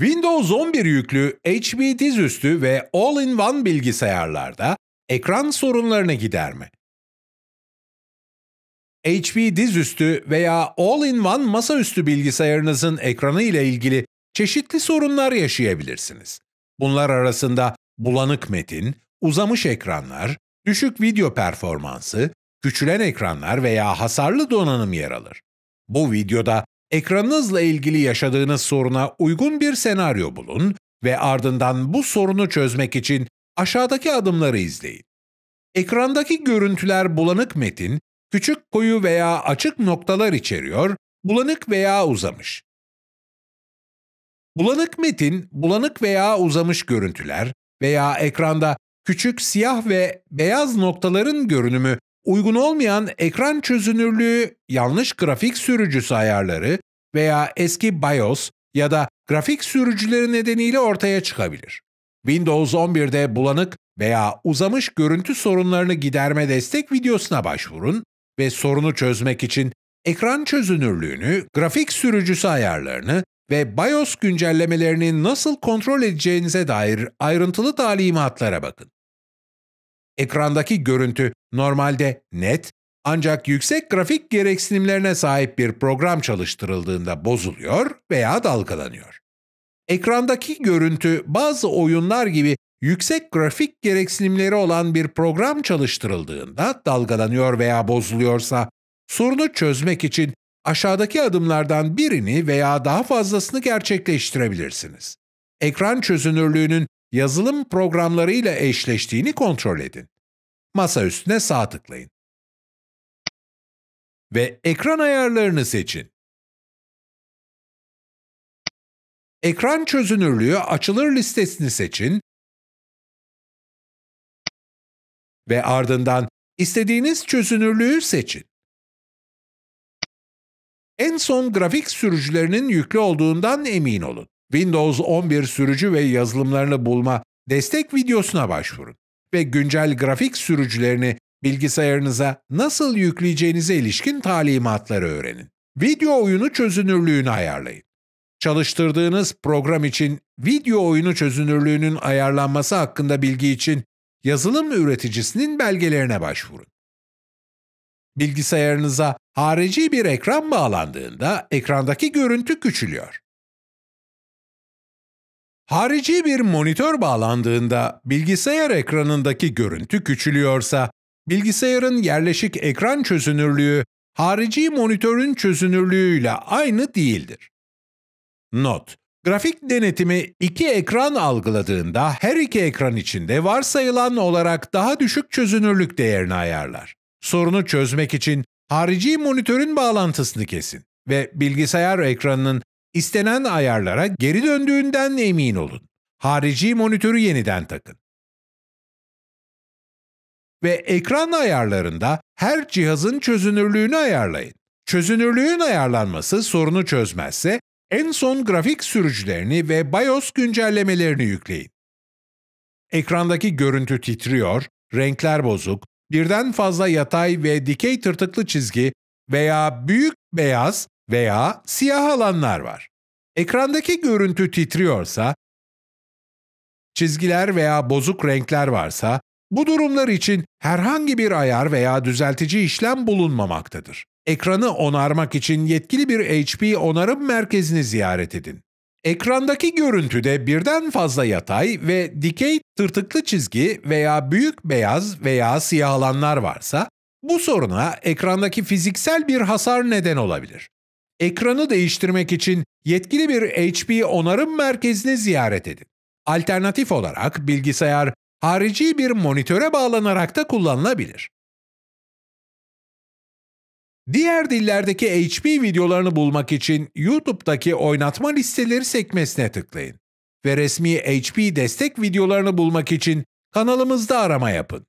Windows 11 yüklü HP dizüstü ve All-in-One bilgisayarlarda ekran sorunlarını giderme. HP dizüstü veya All-in-One masaüstü bilgisayarınızın ekranı ile ilgili çeşitli sorunlar yaşayabilirsiniz. Bunlar arasında bulanık metin, uzamış ekranlar, düşük video performansı, küçülen ekranlar veya hasarlı donanım yer alır. Bu videoda ekranınızla ilgili yaşadığınız soruna uygun bir senaryo bulun ve ardından bu sorunu çözmek için aşağıdaki adımları izleyin. Ekrandaki görüntüler bulanık metin, küçük koyu veya açık noktalar içeriyor, bulanık veya uzamış. Bulanık metin, bulanık veya uzamış görüntüler veya ekranda küçük siyah ve beyaz noktaların görünümü uygun olmayan ekran çözünürlüğü, yanlış grafik sürücüsü ayarları veya eski BIOS ya da grafik sürücüleri nedeniyle ortaya çıkabilir. Windows 11'de bulanık veya uzamış görüntü sorunlarını giderme destek videosuna başvurun ve sorunu çözmek için ekran çözünürlüğünü, grafik sürücüsü ayarlarını ve BIOS güncellemelerini nasıl kontrol edeceğinize dair ayrıntılı talimatlara bakın. Ekrandaki görüntü normalde net ancak yüksek grafik gereksinimlerine sahip bir program çalıştırıldığında bozuluyor veya dalgalanıyor. Ekrandaki görüntü bazı oyunlar gibi yüksek grafik gereksinimleri olan bir program çalıştırıldığında dalgalanıyor veya bozuluyorsa sorunu çözmek için aşağıdaki adımlardan birini veya daha fazlasını gerçekleştirebilirsiniz. Ekran çözünürlüğünün yazılım programlarıyla eşleştiğini kontrol edin. Masa üstüne sağ tıklayın. Ve ekran ayarlarını seçin. Ekran çözünürlüğü açılır listesini seçin ve ardından istediğiniz çözünürlüğü seçin. En son grafik sürücülerinin yüklü olduğundan emin olun. Windows 11 sürücü ve yazılımlarını bulma destek videosuna başvurun ve güncel grafik sürücülerini bilgisayarınıza nasıl yükleyeceğinize ilişkin talimatları öğrenin. Video oyunu çözünürlüğünü ayarlayın. Çalıştırdığınız program için video oyunu çözünürlüğünün ayarlanması hakkında bilgi için yazılım üreticisinin belgelerine başvurun. Bilgisayarınıza harici bir ekran bağlandığında ekrandaki görüntü küçülüyor. Harici bir monitör bağlandığında bilgisayar ekranındaki görüntü küçülüyorsa, bilgisayarın yerleşik ekran çözünürlüğü harici monitörün çözünürlüğüyle aynı değildir. Not: Grafik denetimi iki ekran algıladığında her iki ekran içinde varsayılan olarak daha düşük çözünürlük değerini ayarlar. Sorunu çözmek için harici monitörün bağlantısını kesin ve bilgisayar ekranının istenen ayarlara geri döndüğünden emin olun. Harici monitörü yeniden takın. Ve ekran ayarlarında her cihazın çözünürlüğünü ayarlayın. Çözünürlüğün ayarlanması sorunu çözmezse en son grafik sürücülerini ve BIOS güncellemelerini yükleyin. Ekrandaki görüntü titriyor, renkler bozuk, birden fazla yatay ve dikey tırtıklı çizgi veya büyük beyaz veya siyah alanlar var. Ekrandaki görüntü titriyorsa, çizgiler veya bozuk renkler varsa, bu durumlar için herhangi bir ayar veya düzeltici işlem bulunmamaktadır. Ekranı onarmak için yetkili bir HP onarım merkezini ziyaret edin. Ekrandaki görüntüde birden fazla yatay ve dikey tırtıklı çizgi veya büyük beyaz veya siyah alanlar varsa, bu soruna ekrandaki fiziksel bir hasar neden olabilir. Ekranı değiştirmek için yetkili bir HP onarım merkezini ziyaret edin. Alternatif olarak bilgisayar harici bir monitöre bağlanarak da kullanılabilir. Diğer dillerdeki HP videolarını bulmak için YouTube'daki oynatma listeleri sekmesine tıklayın ve resmi HP destek videolarını bulmak için kanalımızda arama yapın.